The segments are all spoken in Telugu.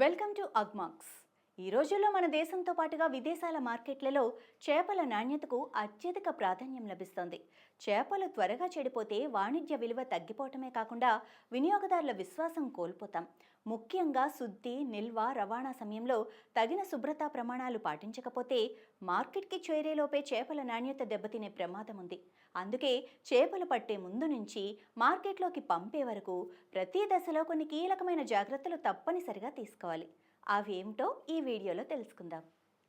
Welcome to Ugmarks. ఈ రోజుల్లో మన దేశంతో పాటుగా విదేశాల మార్కెట్లలో చేపల నాణ్యతకు అత్యధిక ప్రాధాన్యం లభిస్తోంది. చేపలు త్వరగా చెడిపోతే వాణిజ్య విలువ తగ్గిపోవటమే కాకుండా వినియోగదారుల విశ్వాసం కోల్పోతాం. ముఖ్యంగా శుద్ధి నిల్వ రవాణా సమయంలో తగిన శుభ్రతా ప్రమాణాలు పాటించకపోతే మార్కెట్కి చేరేలోపే చేపల నాణ్యత దెబ్బతినే ప్రమాదం ఉంది. అందుకే చేపలు పట్టే ముందు నుంచి మార్కెట్లోకి పంపే వరకు ప్రతి దశలో కొన్ని కీలకమైన జాగ్రత్తలు తప్పనిసరిగా తీసుకోవాలి. అవి ఏమిటో ఈ వీడియోలో తెలుసుకుందాం.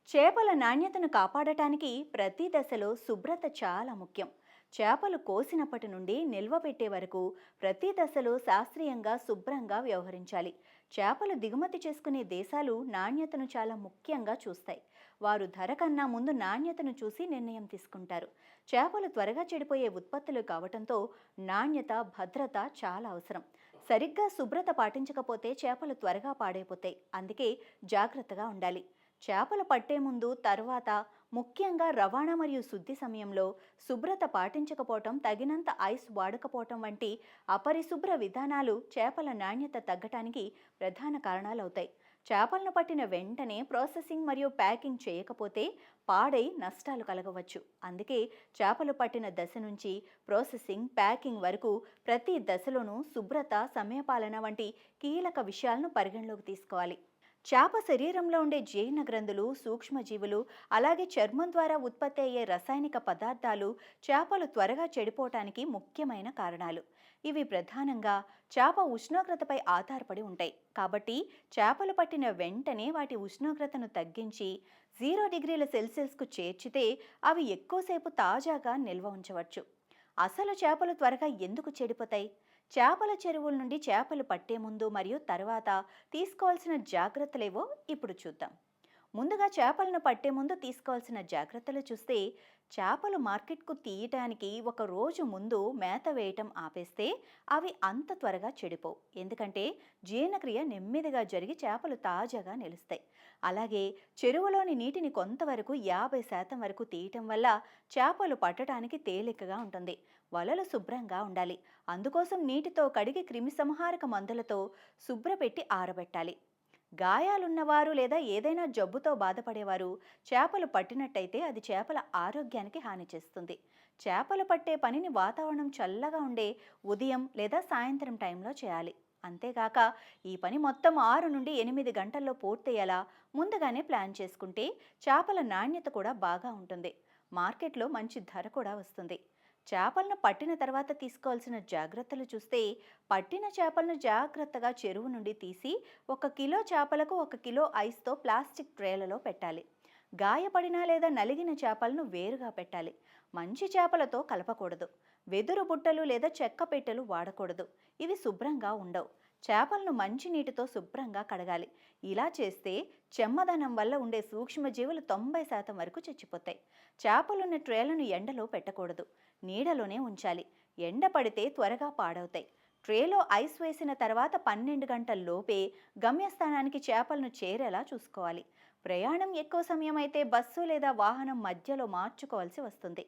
చేపల నాణ్యతను కాపాడటానికి ప్రతి దశలో శుభ్రత చాలా ముఖ్యం. చేపలు కోసినప్పటి నుండి నిల్వ పెట్టే వరకు ప్రతి దశలో శాస్త్రీయంగా శుభ్రంగా వ్యవహరించాలి. చేపలు దిగుమతి చేసుకునే దేశాలు నాణ్యతను చాలా ముఖ్యంగా చూస్తాయి. వారు ధర కన్నా ముందు నాణ్యతను చూసి నిర్ణయం తీసుకుంటారు. చేపలు త్వరగా చెడిపోయే ఉత్పత్తులు కావటంతో నాణ్యత భద్రత చాలా అవసరం. సరిగ్గా శుభ్రత పాటించకపోతే చేపలు త్వరగా పాడైపోతాయి. అందుకే జాగ్రత్తగా ఉండాలి. చేపలు పట్టే ముందు తర్వాత ముఖ్యంగా రవాణా మరియు శుద్ధి సమయంలో శుభ్రత పాటించకపోవటం తగినంత ఐస్ వాడకపోవటం వంటి అపరిశుభ్ర విధానాలు చేపల నాణ్యత తగ్గటానికి ప్రధాన కారణాలవుతాయి. చేపలను పట్టిన వెంటనే ప్రాసెసింగ్ మరియు ప్యాకింగ్ చేయకపోతే పాడై నష్టాలు కలగవచ్చు. అందుకే చేపలు పట్టిన దశ నుంచి ప్రాసెసింగ్ ప్యాకింగ్ వరకు ప్రతి దశలోనూ శుభ్రత సమయపాలన వంటి కీలక విషయాలను పరిగణలోకి తీసుకోవాలి. చేప శరీరంలో ఉండే జీర్ణ గ్రంథులు సూక్ష్మజీవులు అలాగే చర్మం ద్వారా ఉత్పత్తి అయ్యే రసాయనిక పదార్థాలు చేపలు త్వరగా చెడిపోవటానికి ముఖ్యమైన కారణాలు. ఇవి ప్రధానంగా చేప ఉష్ణోగ్రతపై ఆధారపడి ఉంటాయి. కాబట్టి చేపలు పట్టిన వెంటనే వాటి ఉష్ణోగ్రతను తగ్గించి జీరో డిగ్రీల సెల్సియస్కు చేర్చితే అవి ఎక్కువసేపు తాజాగా నిల్వ ఉంచవచ్చు. అసలు చేపలు త్వరగా ఎందుకు చెడిపోతాయి? చేపల చెరువుల నుండి చేపలు పట్టే ముందు మరియు తర్వాత తీసుకోవాల్సిన జాగ్రత్తలేవో ఇప్పుడు చూద్దాం. ముందుగా చేపలను పట్టే ముందు తీసుకోవాల్సిన జాగ్రత్తలు చూస్తే చేపలు మార్కెట్కు తీయటానికి ఒక రోజు ముందు మేత వేయటం ఆపేస్తే అవి అంత త్వరగా చెడిపోవు. ఎందుకంటే జీర్ణక్రియ నెమ్మదిగా జరిగి చేపలు తాజాగా నిలుస్తాయి. అలాగే చెరువులోని నీటిని కొంతవరకు యాభై శాతం వరకు తీయటం వల్ల చేపలు పట్టడానికి తేలికగా ఉంటుంది. వలలు శుభ్రంగా ఉండాలి. అందుకోసం నీటితో కడిగి క్రిమిసంహారక మందులతో శుభ్రపెట్టి ఆరబెట్టాలి. గాయాలున్నవారు లేదా ఏదైనా జబ్బుతో బాధపడేవారు చేపలు పట్టినట్టయితే అది చేపల ఆరోగ్యానికి హాని చేస్తుంది. చేపలు పట్టే పనిని వాతావరణం చల్లగా ఉండే ఉదయం లేదా సాయంత్రం టైంలో చేయాలి. అంతేగాక ఈ పని మొత్తం ఆరు నుండి ఎనిమిది గంటల్లో పూర్తయ్యేలా ముందుగానే ప్లాన్ చేసుకుంటే చేపల నాణ్యత కూడా బాగా ఉంటుంది. మార్కెట్లో మంచి ధర కూడా వస్తుంది. చేపలను పట్టిన తర్వాత తీసుకోవాల్సిన జాగ్రత్తలు చూస్తే పట్టిన చేపలను జాగ్రత్తగా చెరువు నుండి తీసి ఒక కిలో చేపలకు ఒక కిలో ఐస్తో ప్లాస్టిక్ ట్రేలలో పెట్టాలి. గాయపడిన లేదా నలిగిన చేపలను వేరుగా పెట్టాలి. మంచి చేపలతో కలపకూడదు. వెదురు బుట్టలు లేదా చెక్క పెట్టెలు వాడకూడదు. ఇవి శుభ్రంగా ఉండవు. చేపలను మంచినీటితో శుభ్రంగా కడగాలి. ఇలా చేస్తే చెమ్మదనం వల్ల ఉండే సూక్ష్మజీవులు తొంభై శాతం వరకు చచ్చిపోతాయి. చేపలున్న ట్రేలను ఎండలో పెట్టకూడదు. నీడలోనే ఉంచాలి. ఎండ పడితే త్వరగా పాడవుతాయి. ట్రేలో ఐస్ వేసిన తర్వాత పన్నెండు గంటల లోపే గమ్యస్థానానికి చేపలను చేరేలా చూసుకోవాలి. ప్రయాణం ఎక్కువ సమయం అయితే బస్సు లేదా వాహనం మధ్యలో మార్చుకోవాల్సి వస్తుంది.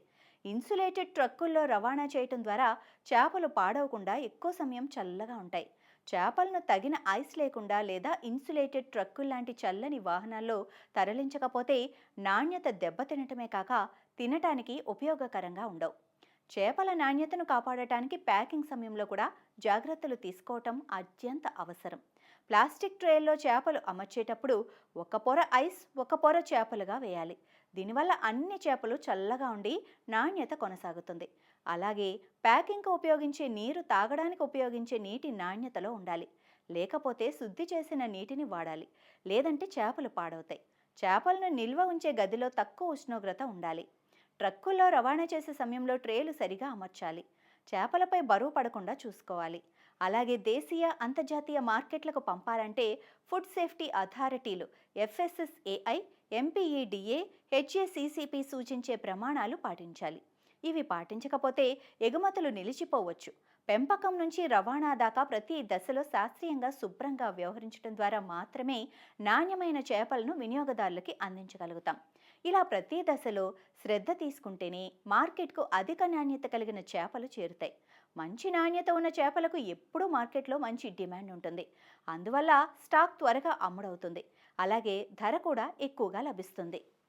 ఇన్సులేటెడ్ ట్రక్కుల్లో రవాణా చేయటం ద్వారా చేపలు పాడవకుండా ఎక్కువ సమయం చల్లగా ఉంటాయి. చేపలను తగిన ఐస్ లేకుండా లేదా ఇన్సులేటెడ్ ట్రక్కులు లాంటి చల్లని వాహనాల్లో తరలించకపోతే నాణ్యత దెబ్బతినటమే కాక తినటానికి ఉపయోగకరంగా ఉండవు. చేపల నాణ్యతను కాపాడటానికి ప్యాకింగ్ సమయంలో కూడా జాగ్రత్తలు తీసుకోవటం అత్యంత అవసరం. ప్లాస్టిక్ ట్రేల్లో చేపలు అమర్చేటప్పుడు ఒక పొర ఐస్ ఒక పొర చేపలుగా వేయాలి. దీనివల్ల అన్ని చేపలు చల్లగా ఉండి నాణ్యత కొనసాగుతుంది. అలాగే ప్యాకింగ్కు ఉపయోగించే నీరు తాగడానికి ఉపయోగించే నీటి నాణ్యతలో ఉండాలి. లేకపోతే శుద్ధి చేసిన నీటిని వాడాలి. లేదంటే చేపలు పాడవుతాయి. చేపలను నిల్వ ఉంచే గదిలో తక్కువ ఉష్ణోగ్రత ఉండాలి. ట్రక్కుల్లో రవాణా చేసే సమయంలో ట్రేలు సరిగా అమర్చాలి. చేపలపై బరువు పడకుండా చూసుకోవాలి. అలాగే దేశీయ అంతర్జాతీయ మార్కెట్లకు పంపాలంటే ఫుడ్ సేఫ్టీ అథారిటీలు ఎఫ్ఎస్ఎస్ఏఐ ఎంపీఈడిఏ హెచ్ఏసీసీపీ సూచించే ప్రమాణాలు పాటించాలి. ఇవి పాటించకపోతే ఎగుమతులు నిలిచిపోవచ్చు. పెంపకం నుంచి రవాణా దాకా ప్రతి దశలో శాస్త్రీయంగా శుభ్రంగా వ్యవహరించడం ద్వారా మాత్రమే నాణ్యమైన చేపలను వినియోగదారులకి అందించగలుగుతాం. ఇలా ప్రతి దశలో శ్రద్ధ తీసుకుంటేనే మార్కెట్కు అధిక నాణ్యత కలిగిన చేపలు చేరుతాయి. మంచి నాణ్యత ఉన్న చేపలకు ఎప్పుడూ మార్కెట్లో మంచి డిమాండ్ ఉంటుంది. అందువల్ల స్టాక్ త్వరగా అమ్ముడవుతుంది. అలాగే ధర కూడా ఎక్కువగా లభిస్తుంది.